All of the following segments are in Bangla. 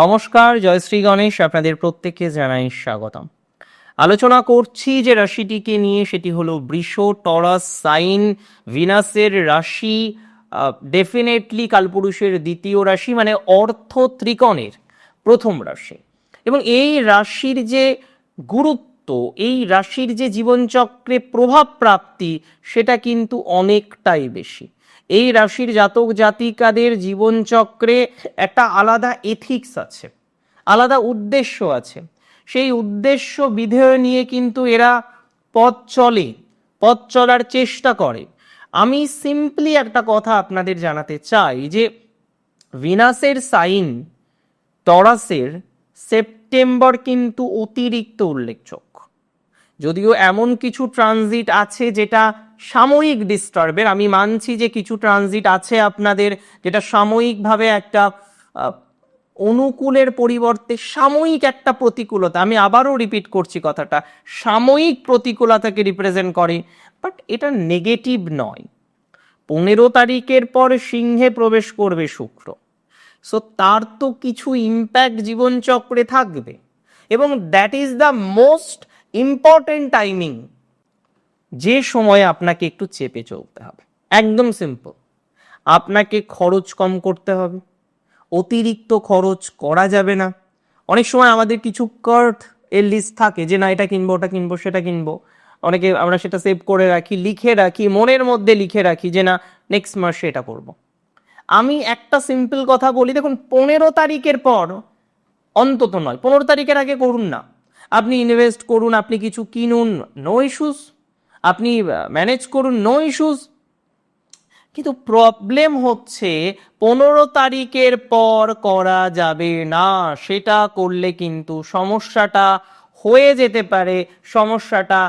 নমস্কার জয়শ্রী গণেশ, আপনাদের প্রত্যেককে জানাই স্বাগতম। আলোচনা করছি যে রাশিটিকে নিয়ে, সেটি হলো বৃষ, টরাস, সাইন, ভিনাসের রাশি ডেফিনেটলি কালপুরুষের দ্বিতীয় রাশি মানে অর্থ ত্রিকোণের প্রথম রাশি। এবং এই রাশির যে গুরুত্ব, এই রাশির যে জীবনচক্রে প্রভাব প্রাপ্তি, সেটা কিন্তু অনেকটাই বেশি। এই রাশির জাতক জাতিকাদের জীবনচক্রে একটা আলাদা এথিক্স আছে, আলাদা উদ্দেশ্য আছে। সেই উদ্দেশ্য বিধেয় নিয়ে কিন্তু এরা পথ চলে, পথ চলার চেষ্টা করে। আমি সিম্পলি একটা কথা আপনাদের জানাতে চাই যে ভিনাসের সাইন টরাসের সেপ্টেম্বর কিন্তু অতিরিক্ত উল্লেখযোগ্য। যদিও এমন কিছু ট্রানজিট আছে যেটা সাময়িক ডিস্টার্বের আমি মানছি যে কিছু ট্রানজিট আছে আপনাদের যেটা সাময়িকভাবে একটা অনুকূলের পরিবর্তে সাময়িক একটা প্রতিকূলতা। আমি আবারও রিপিট করছি কথাটা, সাময়িক প্রতিকূলতাকে রিপ্রেজেন্ট করে বাট এটা নেগেটিভ নয়। পনেরো তারিখের পর সিংহে প্রবেশ করবে শুক্র। সো তার তো কিছু ইম্প্যাক্ট জীবনচক্রে থাকবে। এবং that is the most important timing যে সময়ে আপনাকে একটু চেপে চলতে হবে। একদম সিম্পল আপনাকে খরচ কম করতে হবে। অতিরিক্ত খরচ করা যাবে না। অনেক সময় আমাদের কিছু কার্ট এর লিস্ট থাকে যে, না, এটা কিনবো, ওটা কিনবো, সেটা কিনবো। অনেকে আমরা সেটা সেভ করে রাখি, লিখে রাখি, মনের মধ্যে লিখে রাখি যে, না নেক্সট মাসে এটা করব। আমি একটা সিম্পল কথা বলি, দেখুন, পনেরো তারিখের পর অন্তত নয়, পনেরো তারিখের আগে করুন না। আপনি ইনভেস্ট করুন, আপনি কিছু কিনুন নো ইস্যুস আপনি ম্যানেজ করুন নো ইস্যুস কিন্তু প্রবলেম হচ্ছে, পনেরো তারিখের পর করা যাবে না। সেটা করলে কিন্তু সমস্যাটা হয়ে যেতে পারে, সমস্যাটা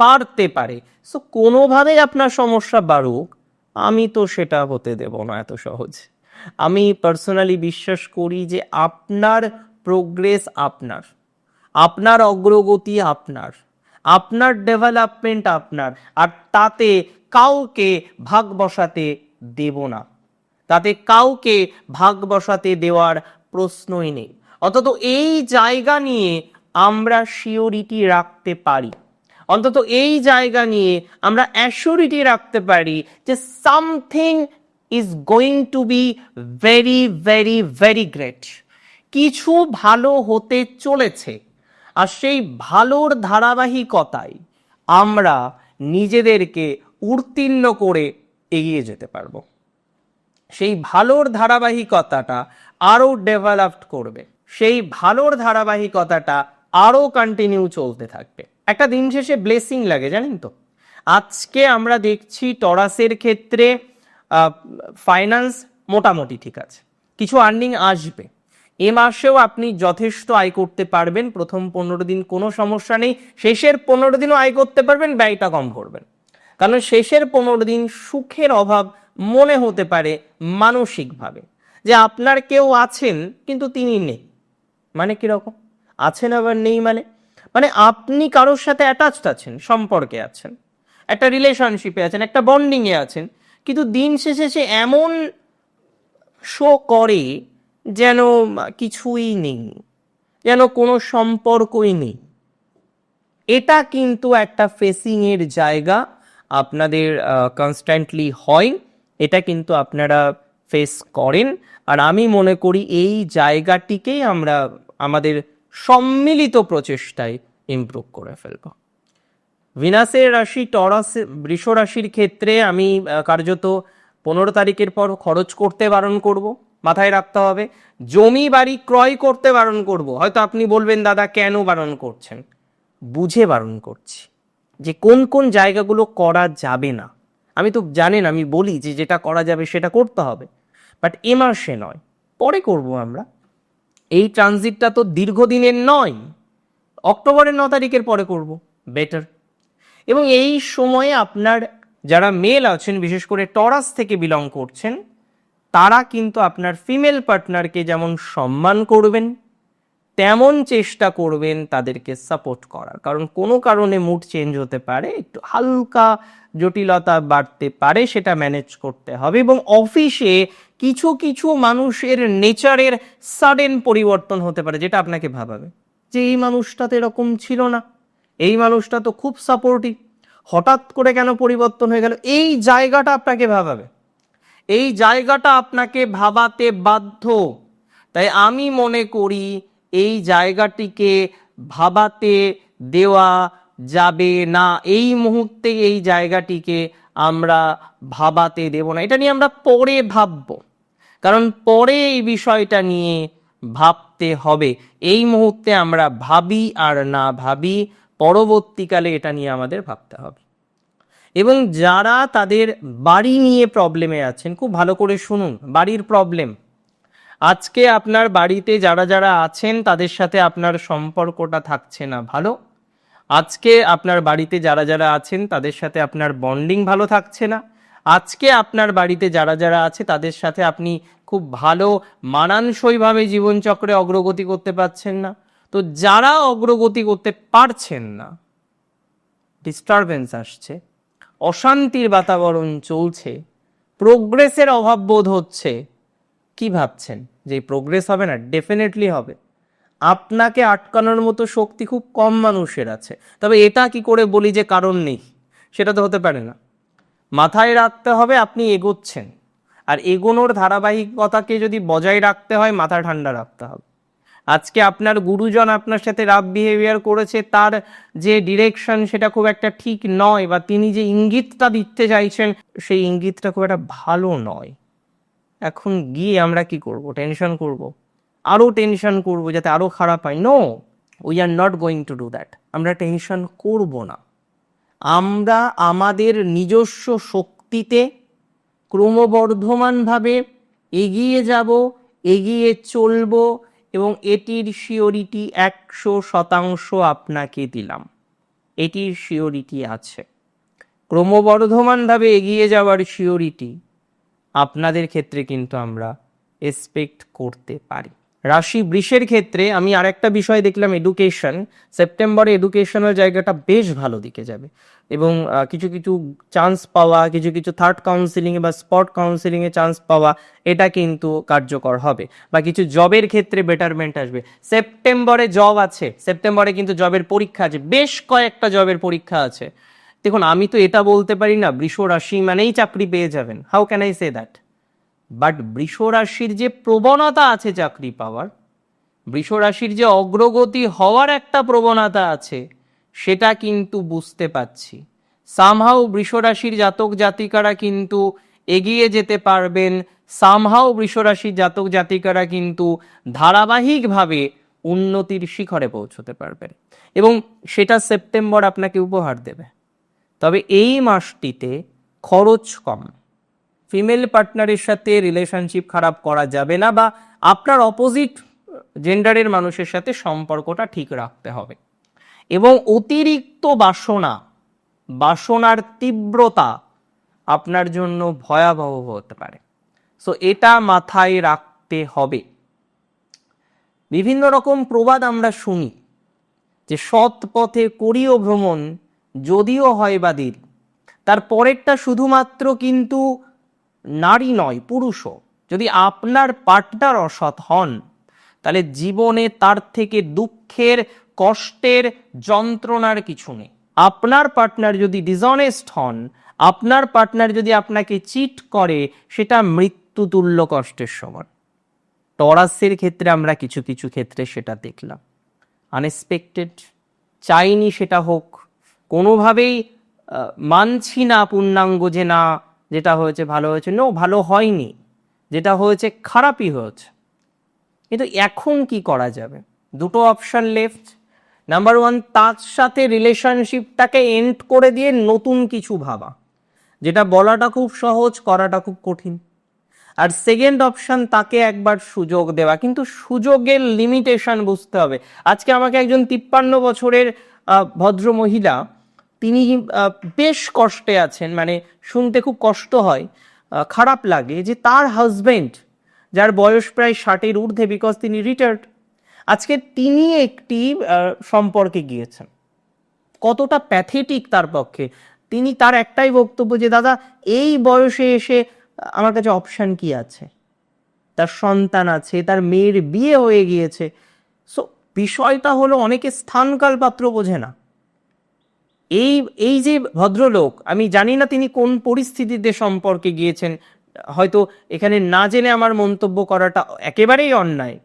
বাড়তে পারে। সো কোনোভাবে আপনার সমস্যা বাড়ুক, আমি তো সেটা হতে দেব না এত সহজ। আমি পার্সোনালি বিশ্বাস করি যে আপনার প্রোগ্রেস আপনার। আপনার অগ্রগতি আপনার আপনার ডেভেলপমেন্ট আপনার, আর তাতে কাউকে ভাগ বসাতে দেব না। তাতে কাউকে ভাগ বসাতে দেওয়ার প্রশ্নই নেই। অন্তত এই জায়গা নিয়ে আমরা শিওরিটি রাখতে পারি। অন্তত এই জায়গা নিয়ে আমরা অ্যাসিওরিটি রাখতে পারি যে something is going to be very very very great কিছু ভালো হতে চলেছে। আর সেই ভালোর ধারাবাহিকতায় আমরা নিজেদেরকে উত্তীর্ণ করে এগিয়ে যেতে পারব। সেই ভালোর ধারাবাহিকতাটা আরও ডেভেলপড করবে। সেই ভালোর ধারাবাহিকতাটা আরও কন্টিনিউ চলতে থাকবে। একটা দিন শেষে ব্লেসিং লাগে, জানেন তো? আজকে আমরা দেখছি টরাসের ক্ষেত্রে ফাইন্যান্স মোটামুটি ঠিক আছে। কিছু আর্নিং আসবে। এ মাসেও আপনি যথেষ্ট আয় করতে পারবেন। প্রথম পনেরো দিন কোনো সমস্যা নেই। শেষের পনেরো দিনও আয় করতে পারবেন, ব্যয়টা কম করবেন। কারণ শেষের পনেরো দিন সুখের অভাব মনে হতে পারে মানসিকভাবে। যে আপনার কেউ আছেন, কিন্তু তিনি নেই। মানে কীরকম আছেন আবার নেই মানে? মানে আপনি কারোর সাথে অ্যাটাচড আছেন, সম্পর্কে আছেন। একটা রিলেশনশিপে আছেন, একটা বন্ডিংয়ে আছেন। কিন্তু দিন শেষে সে এমন শো করে যেন কিছুই নেই, যেন কোনো সম্পর্কই নেই। এটা কিন্তু একটা ফেসিং এর জায়গা আপনাদের কনস্ট্যান্টলি হয়। এটা কিন্তু আপনারা ফেস করেন। আর আমি মনে করি এই জায়গাটিকেই আমরা আমাদের সম্মিলিত প্রচেষ্টায় ইমপ্রুভ করে ফেলব। ভিনাসের রাশি, টরাস বৃষ রাশির ক্ষেত্রে আমি কার্যত পনেরো তারিখের পর খরচ করতে বারণ করব। মাথায় রাখতে হবে, জমি বাড়ি ক্রয় করতে বারণ করব। হয়তো আপনি বলবেন, দাদা, কেন বারণ করছেন? বুঝে বারণ করছি যে কোন কোন জায়গাগুলো করা যাবে না। আমি তো জানেন, আমি বলি যে যেটা করা যাবে সেটা করতে হবে। বাট এ মাসে নয়, পরে করব আমরা। এই ট্রানজিটটা তো দীর্ঘদিনের নয়, অক্টোবরের ন তারিখের পরে করব, বেটার। এবং এই সময়ে আপনার যারা মেল আছেন, বিশেষ করে টরাস থেকে বিলং করছেন তারা কিন্তু আপনার ফিমেল পার্টনারকে যেমন সম্মান করবেন, তেমন চেষ্টা করবেন তাদেরকে সাপোর্ট করার। কারণ কোনো কারণে মুড চেঞ্জ হতে পারে, একটু হালকা জটিলতা বাড়তে পারে, সেটা ম্যানেজ করতে হবে এবং অফিসে কিছু কিছু মানুষের নেচারের সাডেন পরিবর্তন হতে পারে, যেটা আপনাকে ভাবাবে যে এই মানুষটা তো এরকম ছিল না। এই মানুষটা তো খুব সাপোর্টিভ হঠাৎ করে কেন পরিবর্তন হয়ে গেল? এই জায়গাটা আপনাকে ভাবাবে। এই জায়গাটা আপনাকে ভাবাতে বাধ্য। তাই আমি মনে করি এই জায়গাটিকে ভাবাতে দেওয়া যাবে না। এই মুহূর্তে এই জায়গাটিকে আমরা ভাবাতে দেব না। এটা নিয়ে আমরা পরে ভাববো। কারণ পরে এই বিষয়টা নিয়ে ভাবতে হবে। এই মুহূর্তে আমরা ভাবি আর না ভাবি। পরবর্তীকালে এটা নিয়ে আমাদের ভাবতে হবে। এবং যারা তাদের বাড়ি নিয়ে প্রবলেমে আছেন, খুব ভালো করে শুনুন, বাড়ির প্রবলেম আজকে আপনার বাড়িতে যারা যারা আছেন, তাদের সাথে আপনার সম্পর্কটা থাকছে না ভালো। আজকে আপনার বাড়িতে যারা যারা আছেন, তাদের সাথে আপনার বন্ডিং ভালো থাকছে না। আজকে আপনার বাড়িতে যারা যারা আছে, তাদের সাথে আপনি খুব ভালো, মানানসইভাবে জীবনচক্রে অগ্রগতি করতে পারছেন না। তো যারা অগ্রগতি করতে পারছেন না ডিস্টারবেন্স আসছে। অশান্তির বাতাবরণ চলছে প্রোগ্রেসের অভাব বোধ হচ্ছে। কি ভাবছেন? যে প্রোগ্রেস হবে না ডেফিনেটলি হবে। আপনাকে আটকানোর মতো শক্তি খুব কম মানুষের আছে। তবে এটা কি করে বলি যে কারণ নেই, সেটা তো হতে পারে না। মাথায় রাখতে হবে আপনি এগোচ্ছেন। আর এগোনোর ধারাবাহিকতাকে যদি বজায় রাখতে হয়, মাথা ঠান্ডা রাখতে হবে। আজকে আপনার গুরুজন আপনার সাথে রাফ বিহেভিয়ার করেছে, তার যে ডিরেকশন সেটা খুব একটা ঠিক নয় বা তিনি যে ইঙ্গিতটা দিতে চাইছেন, সেই ইঙ্গিতটা খুব একটা ভালো নয়। এখন গিয়ে আমরা কি করব? টেনশন করব? আরও টেনশন করব যাতে আরও খারাপ হয়? No we are not going to do that আমরা টেনশন করব না। আমরা আমাদের নিজস্ব শক্তিতে ক্রমবর্ধমানভাবে এগিয়ে যাব, এগিয়ে চলব এবং এটির শিওরিটি একশো শতাংশ আপনাকে দিলাম। এটির শিওরিটি আছে। ক্রমবর্ধমানভাবে এগিয়ে যাওয়ার শিওরিটি আপনাদের ক্ষেত্রে কিন্তু আমরা এক্সপেক্ট করতে পারি। রাশি বৃষের ক্ষেত্রে আমি আরেকটা বিষয় দেখলাম এডুকেশন সেপ্টেম্বরে এডুকেশনাল জায়গাটা বেশ ভালো দিকে যাবে। এবং কিছু কিছু চান্স পাওয়া, কিছু কিছু থার্ড কাউন্সিলিংয়ে বা স্পট কাউন্সিলিংয়ে চান্স পাওয়া, এটা কিন্তু কার্যকর হবে। বা কিছু জবের ক্ষেত্রে বেটারমেন্ট আসবে। সেপ্টেম্বরে জব আছে। সেপ্টেম্বরে কিন্তু জবের পরীক্ষা আছে। বেশ কয়েকটা জবের পরীক্ষা আছে। দেখুন, আমি তো এটা বলতে পারি না বৃষ রাশি মানেই চাকরি পেয়ে যাবেন। How can I say that but বৃষ রাশির যে প্রবণতা আছে চাকরি পাওয়ার, বৃষ রাশির যে অগ্রগতি হওয়ার একটা প্রবণতা আছে, সেটা কিন্তু বুঝতে পাচ্ছি সামহাও বৃষ রাশির জাতক জাতিকারা কিন্তু এগিয়ে যেতে পারবেন। সামহাও বৃষ রাশির জাতক জাতিকারা কিন্তু ধারাবাহিকভাবে উন্নতির শিখরে পৌঁছতে পারবেন। এবং সেটা সেপ্টেম্বর আপনাকে উপহার দেবে। তবে এই মাসটিতে খরচ কম। ফিমেল পার্টনারের সাথে রিলেশনশিপ খারাপ করা যাবে না বা আপনার অপোজিট জেন্ডারের মানুষের সাথে সম্পর্কটা ঠিক রাখতে হবে। এবং অতিরিক্ত বাসনা, বাসনার তীব্রতা আপনার জন্য ভয়াবহ হতে পারে। সো এটা মাথায় রাখতে হবে। বিভিন্ন রকম প্রবাদ আমরা শুনি যে সৎ পথে করিও ভ্রমণ, যদিও হয় বা দীর তার পরেরটা শুধুমাত্র কিন্তু নারী নয়, পুরুষও। যদি আপনার পার্টনার অসৎ হন, তাহলে জীবনে তার থেকে দুঃখের, কষ্টের যন্ত্রণার কিছু নেই। আপনার পার্টনার যদি ডিসঅনেস্ট হন, আপনার পার্টনার যদি আপনাকে চিট করে, সেটা মৃত্যুতুল্য কষ্টের সমান। টরাসের ক্ষেত্রে আমরা কিছু কিছু ক্ষেত্রে সেটা দেখলাম। আনএক্সপেক্টেড চাইনি সেটা হোক। কোনোভাবেই মানছি না পূর্ণাঙ্গ যে না যেটা হয়েছে ভালো হয়েছে নো ভালো হয়নি। যেটা হয়েছে খারাপই হয়েছে। কিন্তু এখন কি করা যাবে? দুটো অপশান লেফট নাম্বার ওয়ান তার সাথে রিলেশনশিপটাকে এন্ড করে দিয়ে নতুন কিছু ভাবা। যেটা বলাটা খুব সহজ, করাটা খুব কঠিন। আর সেকেন্ড অপশান তাকে একবার সুযোগ দেওয়া। কিন্তু সুযোগের লিমিটেশন বুঝতে হবে। আজকে আমাকে একজন তিপ্পান্ন বছরের ভদ্র মহিলা তিনি বেশ কষ্টে আছেন মানে শুনতে খুব কষ্ট হয় খারাপ লাগে যে তার হাজবেন্ড যার বয়স প্রায় ষাটের ঊর্ধ্বে বিকজ তিনি রিটায়ার্ড আজকে তিনি একটি সম্পর্কে গিয়েছেন। কতটা প্যাথেটিক তার পক্ষে। তিনি তার একটাই বক্তব্য যে, দাদা, এই বয়সে এসে আমার কাছে অপশান কি আছে? তার সন্তান আছে, তার মেয়ের বিয়ে হয়ে গিয়েছে। সো বিষয়টা হলো অনেকে স্থানকাল পাত্র বোঝে না। এই এই যে ভদ্রলোক, আমি জানি না তিনি কোন পরিস্থিতিতে সম্পর্কে গিয়েছেন, হয়তো এখানে না জেনে আমার মন্তব্য করাটা একেবারেই অন্যায়।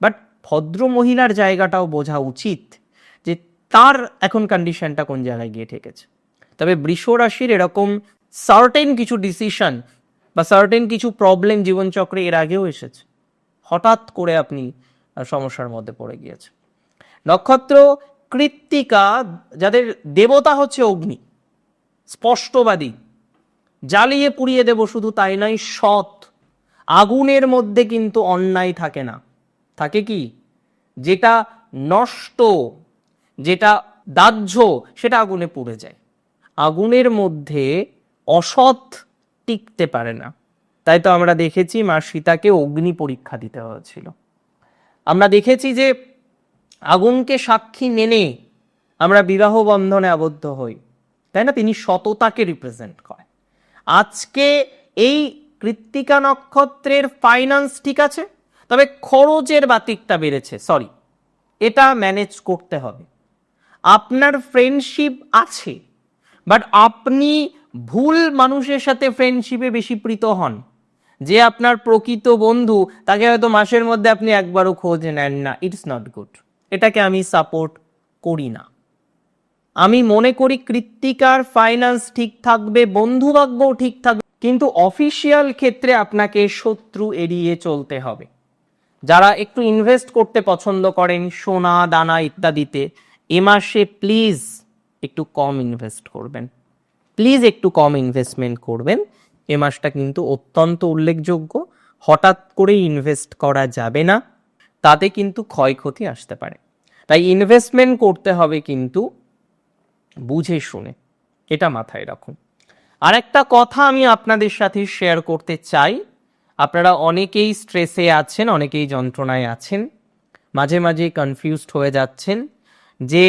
বাট ভদ্র মহিলার জায়গাটাও বোঝা উচিত যে তার এখন কন্ডিশনটা কোন জায়গায় গিয়ে ঠেকেছে। তবে বৃষ রাশির এরকম সার্টেন কিছু ডিসিশন বা সার্টেন কিছু প্রবলেম জীবনচক্রে এর আগেও এসেছে। হঠাৎ করে আপনি সমস্যার মধ্যে পড়ে গিয়েছে নক্ষত্র কৃত্তিকা, যাদের দেবতা হচ্ছে অগ্নি, স্পষ্টবাদী। জ্বালিয়ে পুড়িয়ে দেব শুধু তাই নয়, সৎ। আগুনের মধ্যে কিন্তু অন্যায় থাকে না। থাকে কি? যেটা নষ্ট, যেটা দাহ্য, সেটা আগুনে পুড়ে যায়। আগুনের মধ্যে অসৎ টিকতে পারে না। তাই তো আমরা দেখেছি মা সীতাকে অগ্নি পরীক্ষা দিতে হয়েছিল। আমরা দেখেছি যে আগুনকে সাক্ষী মেনে আমরা বিবাহ বন্ধনে আবদ্ধ হই। তাই না? তিনি সততাকে রিপ্রেজেন্ট করেন। আজকে এই কৃত্তিকা নক্ষত্রের ফাইন্যান্স ঠিক আছে, তবে খরচের বাতিকটা বেড়েছে। সরি এটা ম্যানেজ করতে হবে। আপনার ফ্রেন্ডশিপ আছে বাট আপনি ভুল মানুষের সাথে ফ্রেন্ডশিপে বেশি প্রীত হন। যে আপনার প্রকৃত বন্ধু, তাকে হয়তো মাসের মধ্যে আপনি একবারও খোঁজ নেন না। ইটস নট গুড এটাকে আমি সাপোর্ট করি না। আমি মনে করি কৃত্তিকার ফাইন্যান্স ঠিক থাকবে বন্ধু ভাগ্যও ঠিক থাকবে, কিন্তু অফিসিয়াল ক্ষেত্রে আপনাকে শত্রু এড়িয়ে চলতে হবে। যারা একটু ইনভেস্ট করতে পছন্দ করেন, সোনা, দানা ইত্যাদিতে, এ মাসে প্লিজ একটু কম ইনভেস্ট করবেন। প্লিজ একটু কম ইনভেস্টমেন্ট করবেন। এ মাসটা কিন্তু অত্যন্ত উল্লেখযোগ্য। হঠাৎ করে ইনভেস্ট করা যাবে না। তাতে কিন্তু ক্ষয়ক্ষতি আসতে পারে। তাই ইনভেস্টমেন্ট করতে হবে কিন্তু বুঝে শুনে। এটা মাথায় রাখুন। আর একটা কথা আমি আপনাদের সাথে শেয়ার করতে চাই। আপনারা অনেকেই স্ট্রেসে আছেন, অনেকেই যন্ত্রণায় আছেন, মাঝে মাঝে কনফিউজড হয়ে যাচ্ছেন যে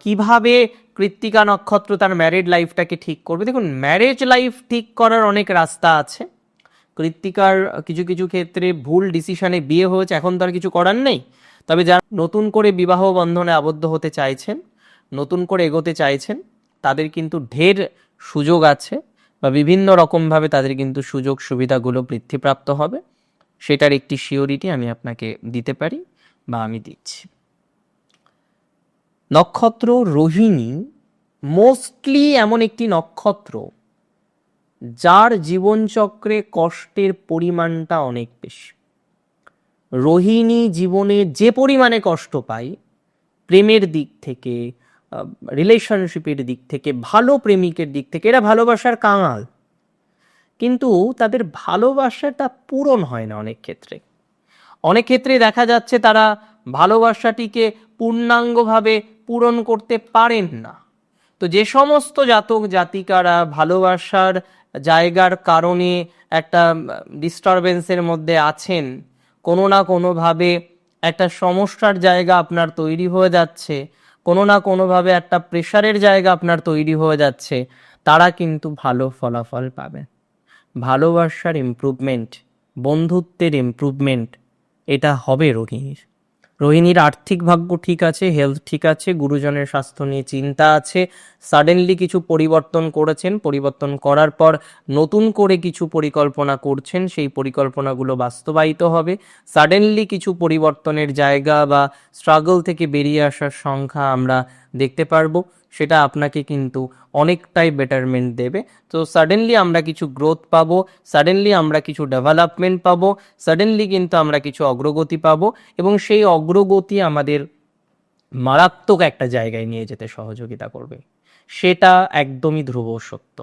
কীভাবে কৃত্তিকা নক্ষত্র তার ম্যারিড লাইফটাকে ঠিক করবে। দেখুন ম্যারেজ লাইফ ঠিক করার অনেক রাস্তা আছে। কৃত্তিকার কিছু কিছু ক্ষেত্রে ভুল ডিসিশনে বিয়ে হয়েছে, এখন তো আর কিছু করার নেই। তবে যারা নতুন করে বিবাহ বন্ধনে আবদ্ধ হতে চাইছেন, নতুন করে এগোতে চাইছেন, তাদের কিন্তু ঢের সুযোগ আছে বা বিভিন্ন রকমভাবে তাদের কিন্তু সুযোগ সুবিধাগুলো বৃদ্ধিপ্রাপ্ত হবে। সেটার একটি শিওরিটি আমি আপনাকে দিতে পারি বা আমি দিচ্ছি। নক্ষত্র রোহিণী, মোস্টলি এমন একটি নক্ষত্র যার জীবনচক্রে কষ্টের পরিমাণটা অনেক বেশি। রোহিণী জীবনে যে পরিমাণে কষ্ট পায়, প্রেমের দিক থেকে রিলেশনশিপের দিক থেকে, ভালো প্রেমিকের দিক থেকে, এরা ভালোবাসার কাঙাল। কিন্তু তাদের ভালোবাসাটা পূরণ হয় না অনেক ক্ষেত্রে। অনেক ক্ষেত্রে দেখা যাচ্ছে তারা ভালোবাসাটিকে পূর্ণাঙ্গভাবে পূরণ করতে পারেন না। তো যে সমস্ত জাতক জাতিকারা ভালোবাসার জায়গার কারণে একটা ডিস্টারবেন্সের মধ্যে আছেন, কোনো না কোনোভাবে একটা সমস্যার জায়গা আপনার তৈরি হয়ে যাচ্ছে, কোনো না কোনোভাবে একটা প্রেশারের জায়গা আপনার তৈরি হয়ে যাচ্ছে, তারা কিন্তু ভালো ফলাফল পাবেন ভালোবাসার ইমপ্রুভমেন্ট বন্ধুত্বের ইমপ্রুভমেন্ট এটা হবে রোহিণীর রোহিণীর আর্থিক ভাগ্য ঠিক আছে হেলথ ঠিক আছে, গুরুজনের স্বাস্থ্য নিয়ে চিন্তা আছে। সাডেনলি কিছু পরিবর্তন করেছেন। পরিবর্তন করার পর নতুন করে কিছু পরিকল্পনা করছেন। সেই পরিকল্পনাগুলো বাস্তবায়িত হবে। সাডেনলি কিছু পরিবর্তনের জায়গা বা স্ট্রাগল থেকে বেরিয়ে আসার সংখ্যা আমরা দেখতে পারব। সেটা আপনাকে কিন্তু অনেকটাই বেটারমেন্ট দেবে। তো সাডেনলি আমরা কিছু গ্রোথ পাবো সাডেনলি আমরা কিছু ডেভেলপমেন্ট পাবো সাডেনলি কিন্তু আমরা কিছু অগ্রগতি পাবো এবং সেই অগ্রগতি আমাদের মারাত্মক একটা জায়গায় নিয়ে যেতে সহযোগিতা করবে। সেটা একদমই ধ্রুব সত্য।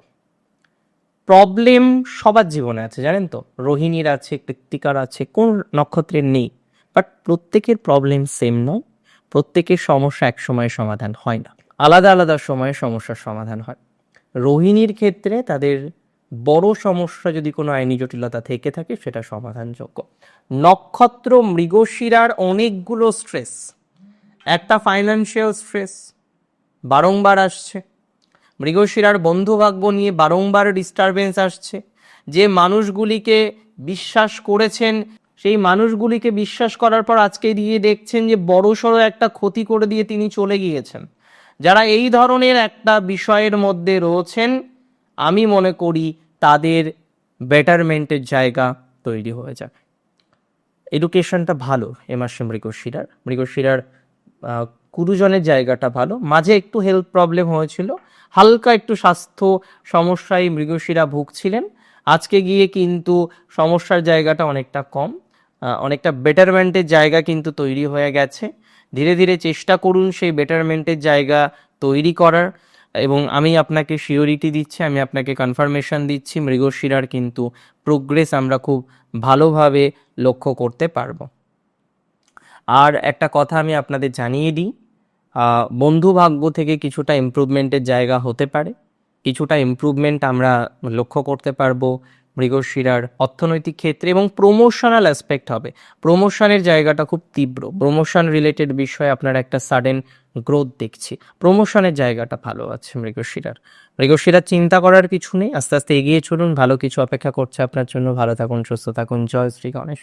প্রবলেম সবার জীবনে আছে, জানেন তো? রোহিণীর আছে, কৃত্তিকার আছে, কোন নক্ষত্রের নেই। বাট প্রত্যেকের প্রবলেম সেম নয়। প্রত্যেকের সমস্যা এক সময় সমাধান হয় না। আলাদা আলাদা সময়ে সমস্যার সমাধান হয়। রোহিণীর ক্ষেত্রে তাদের বড় সমস্যা যদি কোনো আইনি জটিলতা থেকে থাকে, সেটা সমাধানযোগ্য। নক্ষত্র মৃগশিরার অনেকগুলো স্ট্রেস একটা ফাইন্যান্সিয়াল স্ট্রেস বারংবার আসছে। মৃগশিরার বন্ধুভাগ্য নিয়ে বারংবার ডিস্টারবেন্স আসছে। যে মানুষগুলিকে বিশ্বাস করেছেন সেই মানুষগুলিকে বিশ্বাস করার পর আজকে দিয়ে দেখছেন যে বড়সড় একটা ক্ষতি করে দিয়ে তিনি চলে গিয়েছেন। যারা এই ধরনের একটা বিষয়ের মধ্যে রয়েছেন, আমি মনে করি তাদের বেটারমেন্টের জায়গা তৈরি হয়ে যাবে এডুকেশনটা ভালো এ মাসে মৃগশিরার। মৃগশিরার কুরুজনের জায়গাটা ভালো। মাঝে একটু হেলথ প্রবলেম হয়েছিল। হালকা একটু স্বাস্থ্য সমস্যায় মৃগশিরা ভুগছিলেন। আজকে গিয়ে কিন্তু সমস্যার জায়গাটা অনেকটা কম। অনেকটা বেটারমেন্টের জায়গা কিন্তু তৈরি হয়ে গেছে। ধীরে ধীরে চেষ্টা করুন সেই বেটারমেন্টের জায়গা তৈরি করার এবং আমি আপনাকে শিওরিটি দিচ্ছি, আমি আপনাকে কনফার্মেশন দিচ্ছি, মৃগশিরার কিন্তু প্রোগ্রেস আমরা খুব ভালোভাবে লক্ষ্য করতে পারব। আর একটা কথা আমি আপনাদের জানিয়ে দিই বন্ধু ভাগ্য থেকে কিছুটা ইমপ্রুভমেন্টের জায়গা হতে পারে। কিছুটা ইমপ্রুভমেন্ট আমরা লক্ষ্য করতে পারব। মৃগশিরার অর্থনৈতিক ক্ষেত্রে এবং প্রমোশনাল অ্যাসপেক্ট হবে। প্রমোশনের জায়গাটা খুব তীব্র। প্রমোশন রিলেটেড বিষয়ে আপনার একটা সাডেন গ্রোথ দেখছি। প্রমোশনের জায়গাটা ভালো আছে মৃগশিরার। মৃগশিরার চিন্তা করার কিছু নেই। আস্তে আস্তে এগিয়ে চলুন। ভালো কিছু অপেক্ষা করছে আপনার জন্য। ভালো থাকুন, সুস্থ থাকুন। জয় শ্রী গণেশ।